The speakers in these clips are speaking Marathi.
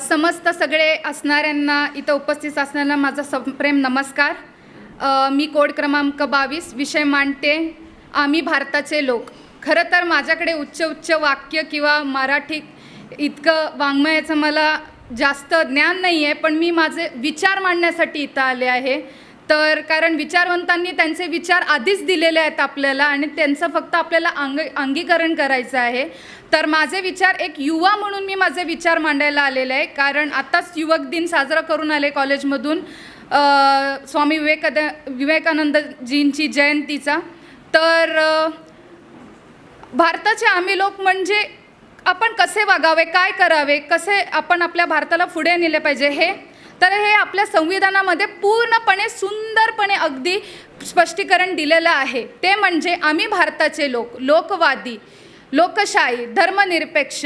समस्त सगळे असणाऱ्यांना इथं उपस्थित असणाऱ्यांना माझा संप्रेम नमस्कार. मी कोड क्रमांक बावीस विषय मांडते आम्ही भारताचे लोक. खरं तर माझ्याकडे उच्च उच्च वाक्य किंवा मराठी इतकं वाङ्मयाचं मला जास्त ज्ञान नाही आहे पण मी माझे विचार मांडण्यासाठी इथं आले आहे. तर कारण विचारवंतांनी त्यांचे विचार आधीच दिलेले आहेत आपल्याला आणि त्यांचं फक्त आपल्याला अंग अंगीकरण करायचं आहे. तर माझे विचार एक युवा म्हणून मी माझे विचार मांडायला आलेले आहे. कारण आत्ताच युवक दिन साजरा करून आले कॉलेजमधून. स्वामी विवेकाद विवेकानंदजींची जयंतीचा. तर भारताचे आम्ही लोक म्हणजे आपण कसे वागावे काय करावे कसे आपण आपल्या भारताला पुढे नेले पाहिजे हे तर हे आपल्या संविधानामध्ये पूर्णपणे सुंदरपणे अगदी स्पष्टीकरण दिलेलं आहे. ते म्हणजे आम्ही भारताचे लोक लोकवादी लोकशाही धर्मनिरपेक्ष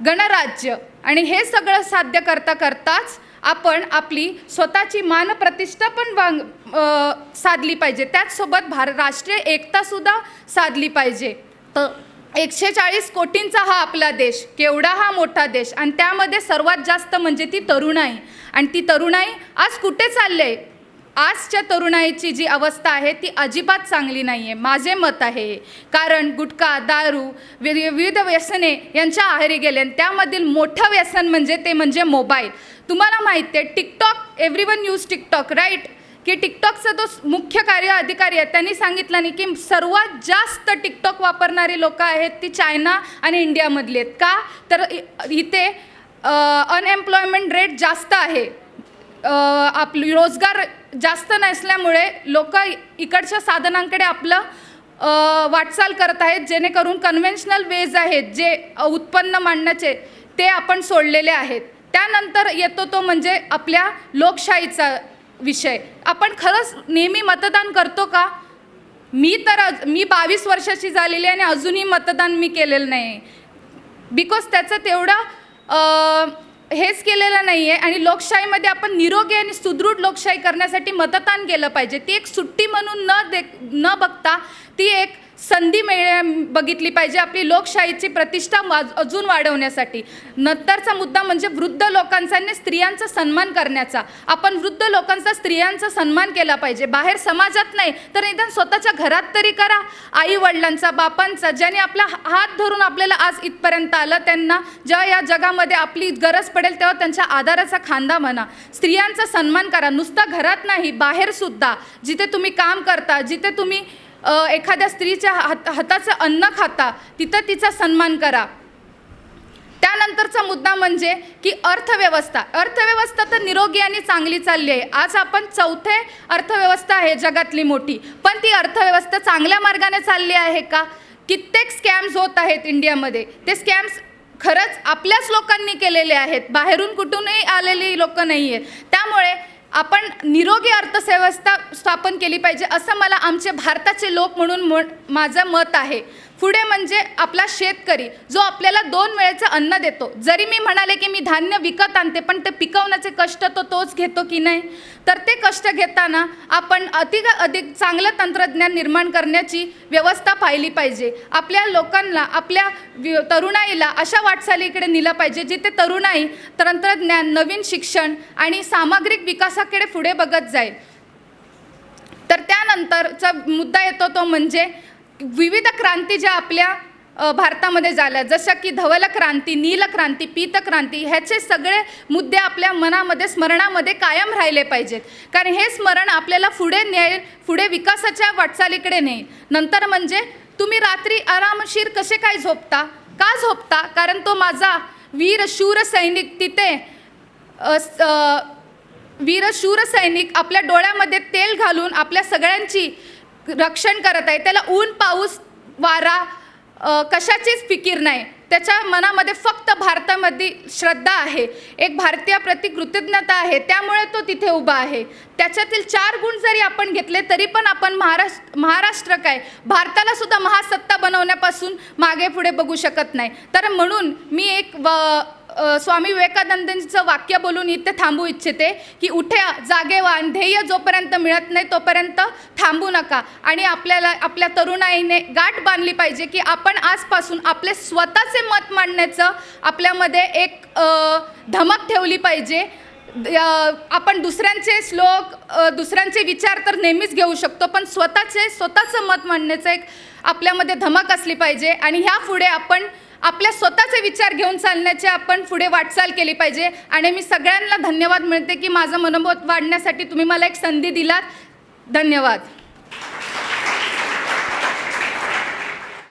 गणराज्य आणि हे सगळं साध्य करता करताच आपण आपली स्वतःची मानप्रतिष्ठा पण वांग साधली पाहिजे. त्याचसोबत भार राष्ट्रीय एकतासुद्धा साधली पाहिजे. तर एकशे चाळीस कोटींचा हा आपला देश केवढा हा मोठा देश. आणि त्यामध्ये सर्वात जास्त म्हणजे ती तरुणाई. आणि ती तरुणाई आज कुठे चालली आहे आजच्या तरुणाईची जी अवस्था आहे ती अजिबात चांगली नाही आहे माझे मत आहे. हे. कारण गुटखा दारू वि- विविध व्यसने यांच्या आहारी गेले आणि त्यामधील मोठं व्यसन म्हणजे ते म्हणजे मोबाईल. तुम्हाला माहिती आहे TikTok every one use TikTok right? की टिकटॉकचा जो मुख्य कार्य अधिकारी आहे त्यांनी सांगितलं नाही की सर्वात जास्त टिकटॉक वापरणारी लोक आहेत ती चायना आणि इंडियामधली आहेत. का? तर इथे अनएम्प्लॉयमेंट रेट जास्त आहे. आप रोजगार जास्त नसल्यामुळे लोक इकडच्या साधनांकडे आपलं वाटचाल करत आहेत जेणेकरून कन्व्हेन्शनल वेज आहेत जे उत्पन्न मांडण्याचे ते आपण सोडलेले आहेत. त्यानंतर येतो तो म्हणजे आपल्या लोकशाहीचा विषय. आपण खरंच नेहमी मतदान करतो का? मी तर मी बावीस वर्षाची झालेली आहे आणि अजूनही मतदान मी केलेलं नाही बिकॉज त्याचं तेवढं हेच केलेलं नाही आहे आणि लोकशाहीमध्ये आपण निरोगी आणि सुदृढ लोकशाही करण्यासाठी मतदान केलं पाहिजे. ती एक सुट्टी म्हणून न दे न बघता ती एक संधी मिळ बघितली पाहिजे. आपली लोकशाहीची प्रतिष्ठा वाज- अजून वाढवण्यासाठी. नंतरचा मुद्दा म्हणजे वृद्ध लोकांचा आणि स्त्रियांचा सन्मान करण्याचा. आपण वृद्ध लोकांचा स्त्रियांचा सन्मान केला पाहिजे. बाहेर समाजात नाही तर निदान स्वतःच्या घरात तरी करा. आई वडिलांचा बापांचा ज्याने आपला हात धरून आपल्याला आज इथपर्यंत आलं त्यांना जेव्हा या जगामध्ये आपली गरज पडेल तेव्हा त्यांच्या आधाराचा खांदा म्हणा. स्त्रियांचा सन्मान करा. नुसता घरात नाही बाहेरसुद्धा जिथे तुम्ही काम करता जिथे तुम्ही एखाद्या स्त्रीच्या हात हाताचं अन्न खाता तिथं तिचा सन्मान करा. त्यानंतरचा मुद्दा म्हणजे की अर्थव्यवस्था. अर्थव्यवस्था तर निरोगी आणि चांगली चालली आहे. आज आपण चौथे अर्थव्यवस्था आहे जगातली मोठी. पण ती अर्थव्यवस्था चांगल्या मार्गाने चालली आहे का? कित्येक स्कॅम्स होत आहेत इंडियामध्ये. ते स्कॅम्स खरंच आपल्याच लोकांनी केलेले आहेत. बाहेरून कुठूनही आलेली लोकं नाही आहेत त्यामुळे आपण निरोगी अर्थव्यवस्था स्थापन केली पाहिजे असं मला आमचे भारताचे लोक म्हणून म माझं मत आहे. पुढे म्हणजे आपला शेतकरी जो आपल्याला दोन वेळेचं अन्न देतो. जरी मी म्हणाले की मी धान्य विकत आणते पण ते पिकवण्याचे कष्ट तो तोच घेतो की नाही? तर ते कष्ट घेताना आपण अधिक अधिक चांगलं तंत्रज्ञान निर्माण करण्याची व्यवस्था पाहिली पाहिजे. आपल्या लोकांना आपल्या तरुणाईला अशा वाटचालीकडे नेलं पाहिजे जिथे तरुणाई तंत्रज्ञान नवीन शिक्षण आणि सामग्रिक विकासाकडे पुढे बघत जाईल. तर त्यानंतरचा मुद्दा येतो तो म्हणजे विविध क्रांती ज्या आपल्या भारतामध्ये झाल्या जशा की धवल क्रांती नील क्रांती पीत क्रांती ह्याचे सगळे मुद्दे आपल्या मनामध्ये स्मरणामध्ये कायम राहिले पाहिजेत. कारण हे स्मरण आपल्याला पुढे नेईल पुढे विकासाच्या वाटचालीकडे नेईल. नंतर म्हणजे तुम्ही रात्री आरामशीर कसे काय झोपता? का झोपता? कारण तो माझा वीर शूर सैनिक तिथे वीर शूर सैनिक आपल्या डोळ्यामध्ये तेल घालून आपल्या सगळ्यांची रक्षण करत आहे. त्याला ऊन पाऊस वारा कशाचीच फिकीर नाही. त्याच्या मनामध्ये फक्त भारतामध्ये श्रद्धा आहे. एक भारतीयाप्रती कृतज्ञता आहे. त्यामुळे तो तिथे उभा आहे. त्याच्यातील चार गुण जरी आपण घेतले तरी पण आपण महाराष्ट्र महाराष्ट्र काय? भारताला सुद्धा महासत्ता बनवण्यापासून मागे पुढे बघू शकत नाही. तर म्हणून मी एक व स्वामी विवेकानंदांचं वाक्य बोलून इथे थांबू इच्छिते की उठ्या जागे व्हा आणि ध्येय जोपर्यंत मिळत नाही तोपर्यंत थांबू नका. आणि आपल्याला आपल्या तरुणाईने गाठ बांधली पाहिजे की आपण आजपासून आपले स्वतःचे मत मांडण्याचं आपल्यामध्ये एक धमक ठेवली पाहिजे. आपण दुसऱ्यांचे श्लोक दुसऱ्यांचे विचार तर नेहमीच घेऊ शकतो पण स्वतःचे स्वतःचं मत मांडण्याचं एक आपल्यामध्ये धमक असली पाहिजे. आणि ह्या पुढे आपण आपल्या स्वतःचे विचार घेऊन चालण्याची आपण पुढे वाटचाल केली पाहिजे. आणि मी सगळ्यांना धन्यवाद मिळते की माझं मनोबत वाढण्यासाठी तुम्ही मला एक संधी दिलात. धन्यवाद.